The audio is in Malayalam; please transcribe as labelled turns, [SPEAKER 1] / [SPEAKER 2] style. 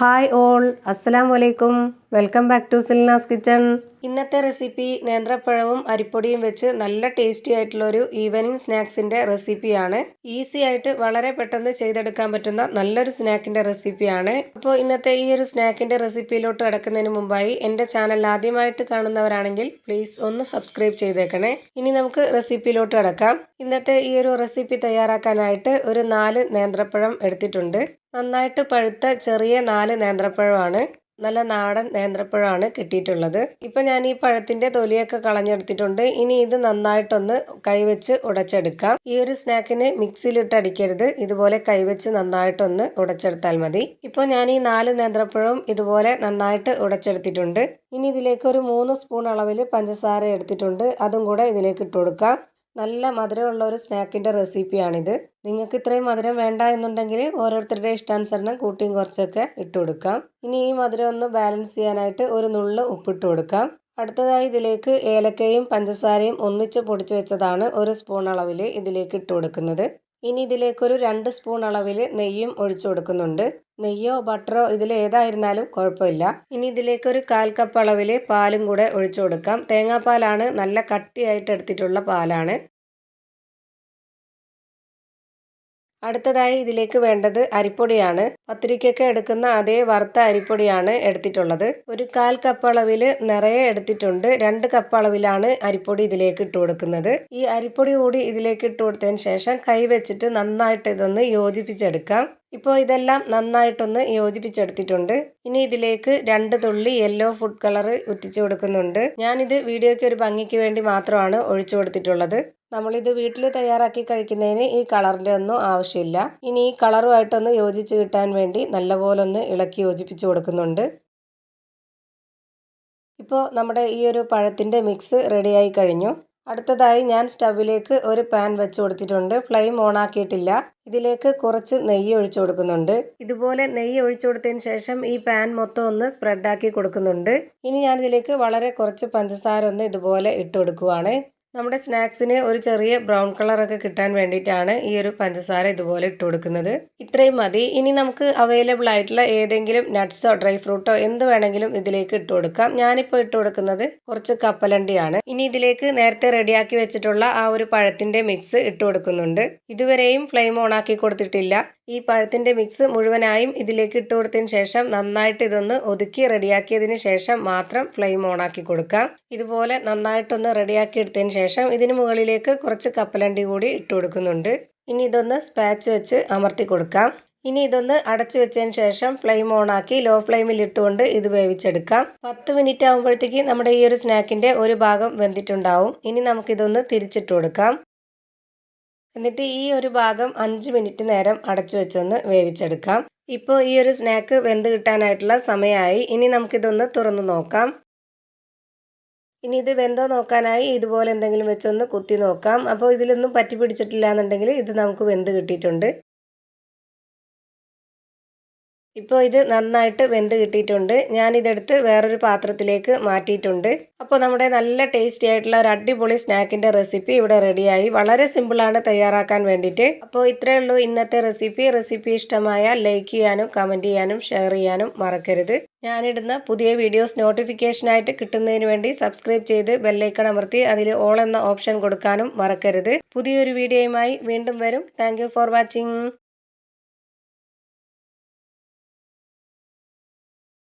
[SPEAKER 1] ഹായ് ഓൾ അസ്സലാം വലൈക്കും welcome back to Silnas kitchen. ഇന്നത്തെ റെസിപ്പി നേന്ത്രപ്പഴവും അരിപ്പൊടിയും വെച്ച് നല്ല ടേസ്റ്റി ആയിട്ടുള്ള ഒരു ഈവനിങ് സ്നാക്സിന്റെ റെസിപ്പിയാണ്. ഈസി ആയിട്ട് വളരെ പെട്ടെന്ന് ചെയ്തെടുക്കാൻ പറ്റുന്ന നല്ലൊരു സ്നാക്കിന്റെ റെസിപ്പിയാണ്. അപ്പോൾ ഇന്നത്തെ ഈ ഒരു സ്നാക്കിന്റെ റെസിപ്പിയിലോട്ട് കിടക്കുന്നതിന് മുമ്പായി എന്റെ ചാനൽ ആദ്യമായിട്ട് കാണുന്നവരാണെങ്കിൽ പ്ലീസ് ഒന്ന് സബ്സ്ക്രൈബ് ചെയ്തേക്കണേ. ഇനി നമുക്ക് റെസിപ്പിയിലോട്ട് കിടക്കാം. ഇന്നത്തെ ഈ ഒരു റെസിപ്പി തയ്യാറാക്കാനായിട്ട് ഒരു നാല് നേന്ത്രപ്പഴം എടുത്തിട്ടുണ്ട്. നന്നായിട്ട് പഴുത്ത ചെറിയ നാല് നേന്ത്രപ്പഴമാണ്. നല്ല നാടൻ നേന്ത്രപ്പഴമാണ് കിട്ടിയിട്ടുള്ളത്. ഇപ്പം ഞാൻ ഈ പഴത്തിന്റെ തൊലിയൊക്കെ കളഞ്ഞെടുത്തിട്ടുണ്ട്. ഇനി ഇത് നന്നായിട്ടൊന്ന് കൈവച്ച് ഉടച്ചെടുക്കാം. ഈ ഒരു സ്നാക്കിന് മിക്സിയിലിട്ട് അടിക്കരുത്. ഇതുപോലെ കൈവച്ച് നന്നായിട്ടൊന്ന് ഉടച്ചെടുത്താൽ മതി. ഇപ്പോൾ ഞാൻ ഈ നാല് നേന്ത്രപ്പഴവും ഇതുപോലെ നന്നായിട്ട് ഉടച്ചെടുത്തിട്ടുണ്ട്. ഇനി ഇതിലേക്ക് ഒരു മൂന്ന് സ്പൂൺ അളവിൽ പഞ്ചസാര എടുത്തിട്ടുണ്ട്. അതും കൂടെ ഇതിലേക്ക് ഇട്ട് കൊടുക്കാം. നല്ല മധുരമുള്ള ഒരു സ്നാക്കിന്റെ റെസിപ്പിയാണിത്. നിങ്ങൾക്ക് ഇത്രയും മധുരം വേണ്ട എന്നുണ്ടെങ്കിൽ ഓരോരുത്തരുടെ ഇഷ്ടാനുസരണം കൂട്ടിയും കുറച്ചൊക്കെ ഇട്ട് കൊടുക്കാം. ഇനി ഈ മധുരം ഒന്ന് ബാലൻസ് ചെയ്യാനായിട്ട് ഒരു നുള്ള് ഉപ്പിട്ട് കൊടുക്കാം. അടുത്തതായി ഇതിലേക്ക് ഏലക്കയും പഞ്ചസാരയും ഒന്നിച്ച് പൊടിച്ചു വെച്ചതാണ് ഒരു സ്പൂൺ അളവിൽ ഇതിലേക്ക് ഇട്ട് കൊടുക്കുന്നത്. ഇനി ഇതിലേക്കൊരു രണ്ട് സ്പൂൺ അളവിൽ നെയ്യും ഒഴിച്ചു കൊടുക്കുന്നുണ്ട്. നെയ്യോ ബട്ടറോ ഇതിൽ ഏതായിരുന്നാലും കുഴപ്പമില്ല. ഇനി ഇതിലേക്കൊരു കാൽ കപ്പ് അളവിൽ പാലും കൂടെ ഒഴിച്ചു കൊടുക്കാം. തേങ്ങാപ്പാലാണ് നല്ല കട്ടിയായിട്ട് എടുത്തിട്ടുള്ള പാലാണ്. അടുത്തതായി ഇതിലേക്ക് വേണ്ടത് അരിപ്പൊടിയാണ്. പത്തിരിക്കൊക്കെ എടുക്കുന്ന അതേ വറുത്ത അരിപ്പൊടിയാണ് എടുത്തിട്ടുള്ളത്. ഒരു കാൽ കപ്പ് അളവിൽ നിറയെ എടുത്തിട്ടുണ്ട്. രണ്ട് കപ്പ് അളവിലാണ് അരിപ്പൊടി ഇതിലേക്ക് ഇട്ട് കൊടുക്കുന്നത്. ഈ അരിപ്പൊടി കൂടി ഇതിലേക്ക് ഇട്ട് കൊടുത്തതിന് ശേഷം കൈ വെച്ചിട്ട് നന്നായിട്ട് ഇതൊന്ന് യോജിപ്പിച്ചെടുക്കാം. ഇപ്പോൾ ഇതെല്ലാം നന്നായിട്ടൊന്ന് യോജിപ്പിച്ചെടുത്തിട്ടുണ്ട്. ഇനി ഇതിലേക്ക് രണ്ട് തുള്ളി യെല്ലോ ഫുഡ് കളർ ഉറ്റിച്ചു കൊടുക്കുന്നുണ്ട്. ഞാനിത് വീഡിയോയ്ക്ക് ഒരു ഭംഗിക്ക് വേണ്ടി മാത്രമാണ് ഒഴിച്ചു കൊടുത്തിട്ടുള്ളത്. നമ്മളിത് വീട്ടിൽ തയ്യാറാക്കി കഴിക്കുന്നതിന് ഈ കളറിന്റെ ഒന്നും ആവശ്യമില്ല. ഇനി ഈ കളറുമായിട്ടൊന്ന് യോജിച്ച് കിട്ടാൻ വേണ്ടി നല്ലപോലെ ഒന്ന് ഇളക്കി യോജിപ്പിച്ച് കൊടുക്കുന്നുണ്ട്. ഇപ്പോൾ നമ്മുടെ ഈ ഒരു പഴത്തിന്റെ മിക്സ് റെഡിയായി കഴിഞ്ഞു. അടുത്തതായി ഞാൻ സ്റ്റവിലേക്ക് ഒരു പാൻ വെച്ച് കൊടുത്തിട്ടുണ്ട്. ഫ്ലെയിം ഓൺ ആക്കിയിട്ടില്ല. ഇതിലേക്ക് കുറച്ച് നെയ്യ് ഒഴിച്ചു കൊടുക്കുന്നുണ്ട്. ഇതുപോലെ നെയ്യ് ഒഴിച്ചു കൊടുത്തതിന് ശേഷം ഈ പാൻ മൊത്തം ഒന്ന് സ്പ്രെഡാക്കി കൊടുക്കുന്നുണ്ട്. ഇനി ഞാൻ ഇതിലേക്ക് വളരെ കുറച്ച് പഞ്ചസാര ഒന്ന് ഇതുപോലെ ഇട്ട് കൊടുക്കുവാണ്. നമ്മുടെ സ്നാക്സിന് ഒരു ചെറിയ ബ്രൗൺ കളറൊക്കെ കിട്ടാൻ വേണ്ടിയിട്ടാണ് ഈ ഒരു പഞ്ചസാര ഇതുപോലെ ഇട്ട് കൊടുക്കുന്നത്. ഇത്രയും മതി. ഇനി നമുക്ക് അവൈലബിൾ ആയിട്ടുള്ള ഏതെങ്കിലും നട്ട്സോ ഡ്രൈ ഫ്രൂട്ടോ എന്ത് വേണമെങ്കിലും ഇതിലേക്ക് ഇട്ട് കൊടുക്കാം. ഞാനിപ്പോൾ ഇട്ട് കൊടുക്കുന്നത് കുറച്ച് കപ്പലണ്ടിയാണ്. ഇനി ഇതിലേക്ക് നേരത്തെ റെഡിയാക്കി വെച്ചിട്ടുള്ള ആ ഒരു പഴത്തിന്റെ മിക്സ് ഇട്ട് കൊടുക്കുന്നുണ്ട്. ഇതുവരെയും ഫ്ലെയിം ഓൺ ആക്കി കൊടുത്തിട്ടില്ല. ഈ പഴത്തിന്റെ മിക്സ് മുഴുവനായും ഇതിലേക്ക് ഇട്ട് കൊടുത്തതിന് ശേഷം നന്നായിട്ട് ഇതൊന്ന് ഒതുക്കി റെഡിയാക്കിയതിന് ശേഷം മാത്രം ഫ്ലെയിം ഓൺ ആക്കി കൊടുക്കാം. ഇതുപോലെ നന്നായിട്ടൊന്ന് റെഡിയാക്കി എടുത്തതിന് ശേഷം ഇതിന് മുകളിലേക്ക് കുറച്ച് കപ്പലണ്ടി കൂടി ഇട്ട് കൊടുക്കുന്നുണ്ട്. ഇനി ഇതൊന്ന് സ്പാച്ച് വെച്ച് അമർത്തി കൊടുക്കാം. ഇനി ഇതൊന്ന് അടച്ചു വെച്ചതിന് ശേഷം ഫ്ലെയിം ഓൺ ആക്കി ലോ ഫ്ലെയിമിൽ ഇട്ടുകൊണ്ട് ഇത് വേവിച്ചെടുക്കാം. പത്ത് മിനിറ്റ് ആകുമ്പോഴത്തേക്ക് നമ്മുടെ ഈ ഒരു സ്നാക്കിന്റെ ഒരു ഭാഗം വെന്തിട്ടുണ്ടാവും. ഇനി നമുക്കിതൊന്ന് തിരിച്ചിട്ട് കൊടുക്കാം. എന്നിട്ട് ഈ ഒരു ഭാഗം അഞ്ച് മിനിറ്റ് നേരം അടച്ചു വെച്ചൊന്ന് വേവിച്ചെടുക്കാം. ഇപ്പോൾ ഈ ഒരു സ്നാക്ക് വെന്ത് കിട്ടാനായിട്ടുള്ള സമയമായി. ഇനി നമുക്കിതൊന്ന് തുറന്നു നോക്കാം. ഇനി ഇത് വെന്തോ നോക്കാനായി ഇതുപോലെ എന്തെങ്കിലും വെച്ചൊന്ന് കുത്തി നോക്കാം. അപ്പോൾ ഇതിലൊന്നും പറ്റി പിടിച്ചിട്ടില്ല എന്നുണ്ടെങ്കിൽ ഇത് നമുക്ക് വെന്ത് കിട്ടിയിട്ടുണ്ട്. ഇപ്പോൾ ഇത് നന്നായിട്ട് വെന്ത് കിട്ടിയിട്ടുണ്ട്. ഞാനിതെടുത്ത് വേറൊരു പാത്രത്തിലേക്ക് മാറ്റിയിട്ടുണ്ട്. അപ്പോൾ നമ്മുടെ നല്ല ടേസ്റ്റി ആയിട്ടുള്ള ഒരു അടിപൊളി സ്നാക്കിന്റെ റെസിപ്പി ഇവിടെ റെഡിയായി വളരെ സിമ്പിളാണ് തയ്യാറാക്കാൻ വേണ്ടിയിട്ട്. അപ്പോൾ ഇത്രയേ ഉള്ളൂ ഇന്നത്തെ റെസിപ്പി റെസിപ്പി ഇഷ്ടമായ ലൈക്ക് ചെയ്യാനും കമന്റ് ചെയ്യാനും ഷെയർ ചെയ്യാനും മറക്കരുത്. ഞാനിടുന്ന പുതിയ വീഡിയോസ് നോട്ടിഫിക്കേഷനായിട്ട് കിട്ടുന്നതിന് വേണ്ടി സബ്സ്ക്രൈബ് ചെയ്ത് ബെല്ലൈക്കൺ അമർത്തി അതിൽ ഓൾ എന്ന ഓപ്ഷൻ കൊടുക്കാനും മറക്കരുത്. പുതിയൊരു വീഡിയോയുമായി വീണ്ടും വരും. Thank for watching